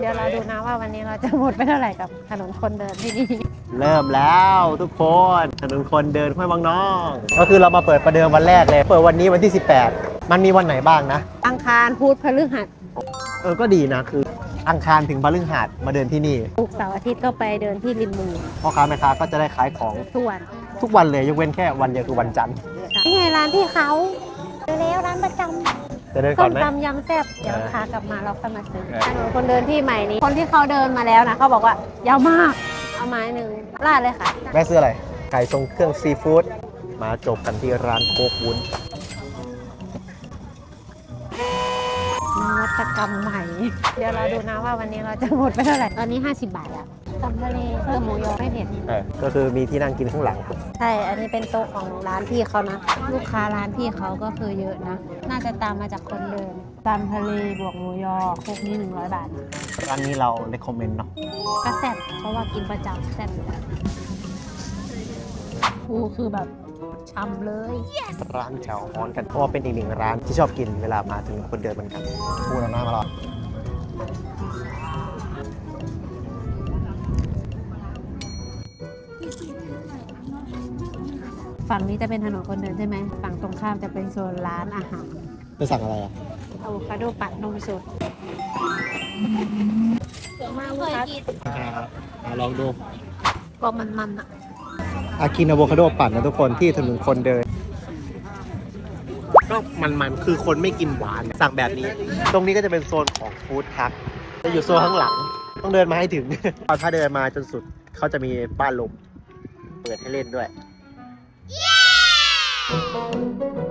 เดี๋ยวเราดูนะว่าวันนี้เราจะหมดไปเท่าไหร่กับถนนคนเดินที่นี่เริ่มแล้วทุกคนถนนคนเดินห้วยบางน้อง ก็คือเรามาเปิดประเดิมวันแรกเลย เปิดวันนี้วันที่ 18 มันมีวันไหนบ้างนะ อังคารพุธพฤหัสเออก็ดีนะคือ อังคารถึงพฤหัสมาเดินที่นี่ศุกร์เสาร์อาทิตย์ก็ไปเดินที่ริมมือพ่อค้าแม่ค้าก็จะได้ขายของส่วนทุกวันเลยยกเว้นแค่วันเดียวคือวันจันทร์นี่ไงร้านที่เขาเจอแล้วร้านประจ จะเดินำก่ส้อนมไหม ตำยำแซ่บเดี๋ยวเออขากลับมาเราค่อยมาซื้อเออถนนคนเดินที่ใหม่นี้ คนที่เขาเดินมาแล้วนะเขาบอกว่ายาวมาก เอาไม้หนึ่งลาดเลยค่ะ แม่ซื้ออะไร ไก่ทรงเครื่องซีฟู้ด มาจบกันที่ร้านโคกวุ้น นวัตกรรมใหม่ เดี๋ยวเราดูนะว่าวันนี้เราจะหมดไปเท่าไหร่ ตอนนี้ 50 บาทแล้ว ตำทะเลเพิ่มหมูยอไม่เผ็ด เออก็คือมีที่นั่งกินข้างหลังใช่ อันนี้เป็นโต๊ะของร้านพี่เขานะ ลูกค้าร้านพี่เขาก็คือเยอะนะ น่าจะตามมาจากคนเดินตำทะเลบวกหมูยอพวกนี้ 100 บาทนะร้านนี้เราเลคคอมเมนต์เนาะก็แซ่บเพราะว่ากินประจำแซ่บอยู่แล้วกูคือแบบช้ำเลย ร้านแถวฮอนกันเพราะว่าเป็นอีกหนึ่งร้านที่ชอบกินเวลามาถึงคนเดินเหมือนกันพูดแล้วน่ามาหรอ ฝั่งนี้จะเป็นถนนคนเดินใช่ไหม ฝั่งตรงข้ามจะเป็นโซนร้านอาหารจะสั่งอะไรอะอะโวคาโดปั่นนมสดมากเลยลองดูก็มันๆอะอากินอะโวคาโดปั่นนะทุกคนที่ถนนคนเดินก็มันๆคือคนไม่กินหวานสั่งแบบนี้ ตรงนี้ก็จะเป็นโซนของฟู้ดทักจะอยู่โซนข้างหลัง ต้องเดินมาให้ถึง ถ้าเดินมาจนสุดเขาจะมีบ้านลมเปิดให้เล่นด้วย yeah!